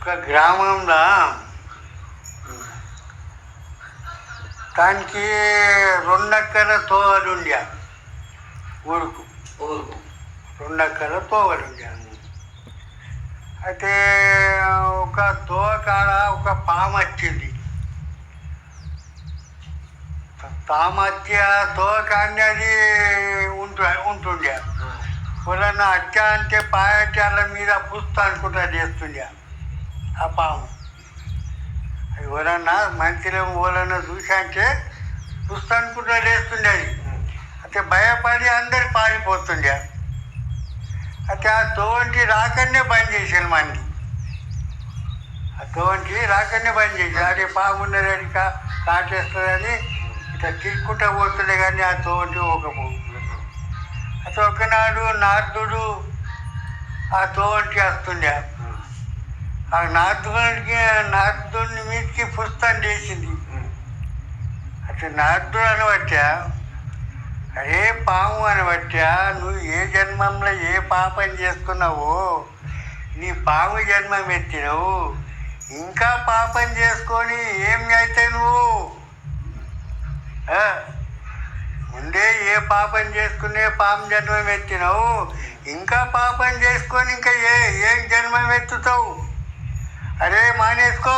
ఒక గ్రామంలో? దానికి రెండక్కల తోవలుండే ఊరుకు. ఊరుకు. రెండక్కల తోవలుండే అయితే ఒక తోకాడ ఒక పాము వచ్చింది తామత్య తోకాన్ని అది ఉంటు ఉంటుండే ఎవరన్నా అచ్చా అంటే పాయచాల మీద పుస్తా అనుకుంటా చేస్తుండే ఆ పాము ఎవరన్నా మంచిలో ఎవరన్నా చూసా అంటే పుస్తా అనుకుంటా చేస్తుండే అది అయితే భయపడి అందరు పారిపోతుండే. అయితే ఆ తోవంటి రాకనే బంద్ చేశాను మంది. ఆ తోవంటి రాకనే బంద్ చేశాను అదే పామున్నదని కా కాటేస్తుందని ఇట్లా తిరుక్కుంటా పోతుండే కానీ ఆ తోవంటి ఒకపో అయితే ఒకనాడు నారదుడు ఆ తోవంటి వస్తుండే. ఆ నారదుడికి నారదుని మీదకి పుస్తకం చేసింది అటు నారదుడు అనబట్టా అరే పాము అనబట్టా నువ్వు ఏ జన్మంలో ఏ పాపం చేసుకున్నావో నీ పాము జన్మం ఎత్తినవు ఇంకా పాపం చేసుకొని ఏం అయితే నువ్వు? ముందే ఏ పాపం చేసుకునే పాము జన్మం ఎత్తినావు ఇంకా పాపం చేసుకొని ఇంకా ఏ ఏం జన్మం ఎత్తుతావు? అరే మానేసుకో.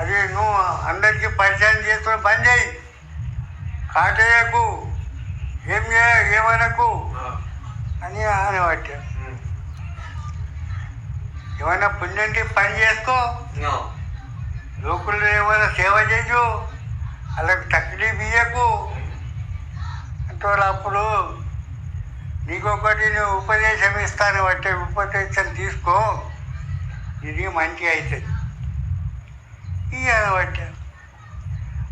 అదే నువ్వు అందరికీ పరిచయం చేసుకుని బంద్ చేయి. కాటేయకు ఏం ఏమనకు అని అనబట్ట. ఏమైనా పుణ్యంటి పని చేసుకో. లోకుల్లో ఏమైనా సేవ చేయు వాళ్ళకి తక్లీఫ్ ఇయ్యకు అంటే వాళ్ళు అప్పుడు నీకొకటి నువ్వు ఉపదేశం ఇస్తాను అంటే ఉపదేశం తీసుకో. ఇది మంచి అవుతుంది. ఇయ్యాను బట్టి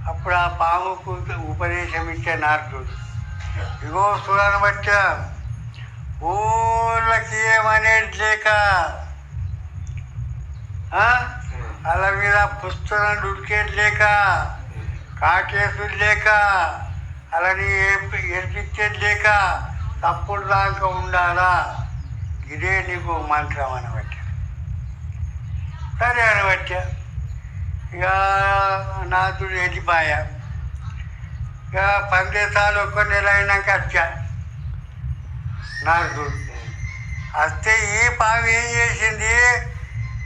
అప్పుడు ఆ పాముకు ఉపదేశం ఇచ్చే నారదుడు. ఇగో చూడని బట్ట. ఊళ్ళకి ఏమనేది లేక. అలా మీద పుస్తకం ఉడికేది లేక. కాకేసుడు లేక. అలాని ఏర్పించేది లేక. తప్పుడు దాకా ఉండాలా? ఇదే నీకు మంత్రం అనబట్ట సరే అనబట్ట ఇక నాతుడు వెళ్ళిపోయా. ఇక పందేశాలు ఒక్క నెల అయినాక వచ్చా. నారదుడు వస్తే ఈ పాము ఏం చేసింది?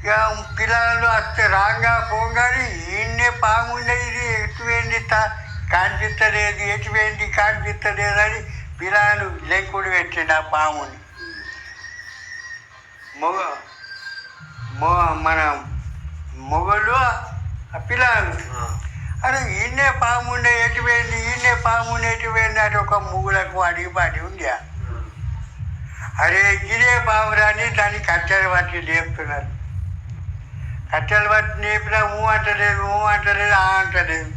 ఇక పిల్లలు వస్తే రాగా పోగాని ఈయన్నే పాము ఉన్నది. ఇది ఎటువేంది ఎటువేంటి ఎటువేంది? కాన్పిస్తలేదు పిల్లలు లెంకుడు పెట్టిండు ఆ పాముని. మొగ మొ మన మొగలు ఆ పిల్లలు అరే ఈయనే పాము ఉండే ఎటువేంది ఈయనే పాము ఉండే ఎటువేంది అని ఒక ముగ్గులకు అడిగి పాడి ఉండే. అరే గిరే బాబురాని దాన్ని కట్టెలు పట్టి లేపుతున్నారు. కట్టెలు పట్టి లేపినా ఊ అంటలేదు ఊ అంటలేదు ఆ అంటలేదు.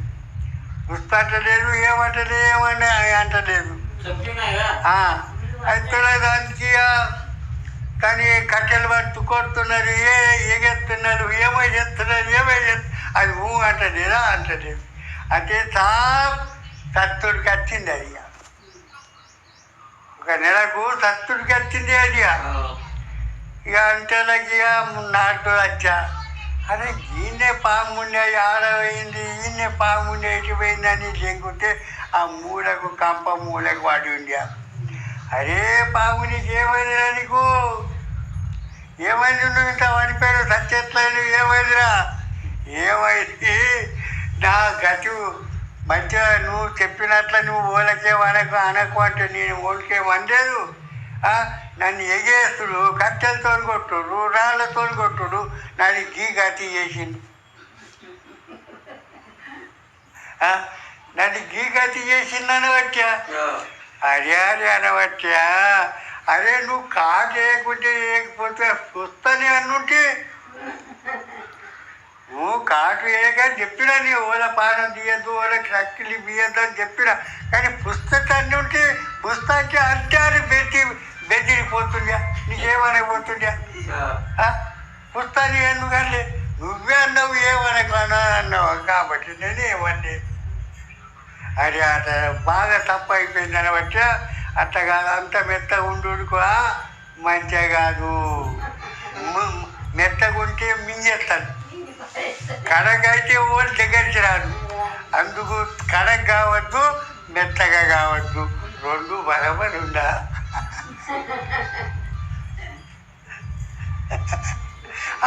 గుస్తు అంటలేదు ఏమంటలేదు ఏమన్నా అంటలేదు. అయితే దానికి కానీ కట్టెలు పట్టు కొడుతున్నారు ఏ ఎగెత్తున్నారు ఏమో చేస్తున్నారు ఏమో అది ఊ అంటలేదా? అంటలేదు. అంటే చా సత్తుడికి వచ్చింది అది. ఒక నెలకు సత్తుడికి వచ్చింది అది ఇక. అంటేలకి ఇక నాటు వచ్చా. అరే ఈయనే పాముండే ఆడపోయింది ఈయనే పాముండే ఎటుపోయిందని అని ఆ మూలకు కంప మూలకు వాడి ఉండే అరే పాము నీకు ఏమైందిరా నీకు? ఏమైంది నువ్వు ఇంత పడిపోయాడు సత్యట్లేదు ఏమైందిరా? ఏమైంది? నా గతి మంచిగా నువ్వు చెప్పినట్ల నువ్వు ఓలకే అనకు అనకు అంటే నేను ఓలికే వండలేదు నన్ను ఎగేస్తుడు కట్టెలతో కొట్టుడు రాళ్ళతో కొట్టుడు నన్ను గీ గతి చేసిండు. ఆ, నన్ను గీ గతి చేసిందని వచ్చా? అరే అరే అనవచ్చా అరే నువ్వు కాదు లేకుంటే లేకపోతే చూస్తానే అన్నుంటే నువ్వు కాటు వేయగానే చెప్పినా నీ ఓల పానం తీయద్దు ఓలకి రక్కిలి బియ్యద్దు అని చెప్పినా. కానీ పుస్తకాన్ని ఉంటే పుస్తకానికి అంటారు బెట్టి బెదిరిపోతుందా నీకేమనకపోతుందా పుస్తకాన్ని ఎందుకంటే నువ్వే అన్నావు ఏమనకన్నా అన్నావు. కాబట్టి నేను ఏమన్నా అది అట బాగా తప్పు అయిపోయింది అనబట్టి అట్ట కాదు అంత మెత్త ఉండుకో మంచిగా కాదు. మెత్తగుంటే మింగేస్తాను. కడగైతే ఓళ్ళు దగ్గరికి రాదు అందుకు కడగ కావద్దు మెత్తగా కావద్దు. రెండు బలమని ఉండా.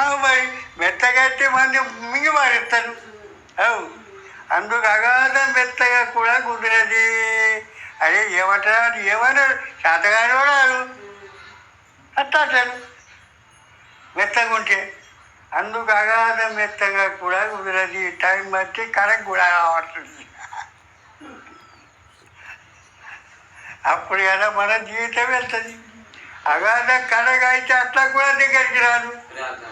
అవు మరి మెత్తగా అయితే మంది మింగి మారేస్తారు అవు అందుకు అగాధం మెత్తగా కూడా కుదిరది. అదే ఏమంటారు ఏమన్నారు శాతగాని కూడా అట్లా. మెత్తగా ఉంటే అందుకు అగాధం మెత్తగా కూడా కుదిరది టైం బట్టి కరెక్ట్ కూడా కావట్లేదు అప్పుడు కదా మన జీవితం వెళ్తుంది అగాధం కడగ అయితే అట్లా కూడా దగ్గరికి రాదు రాదు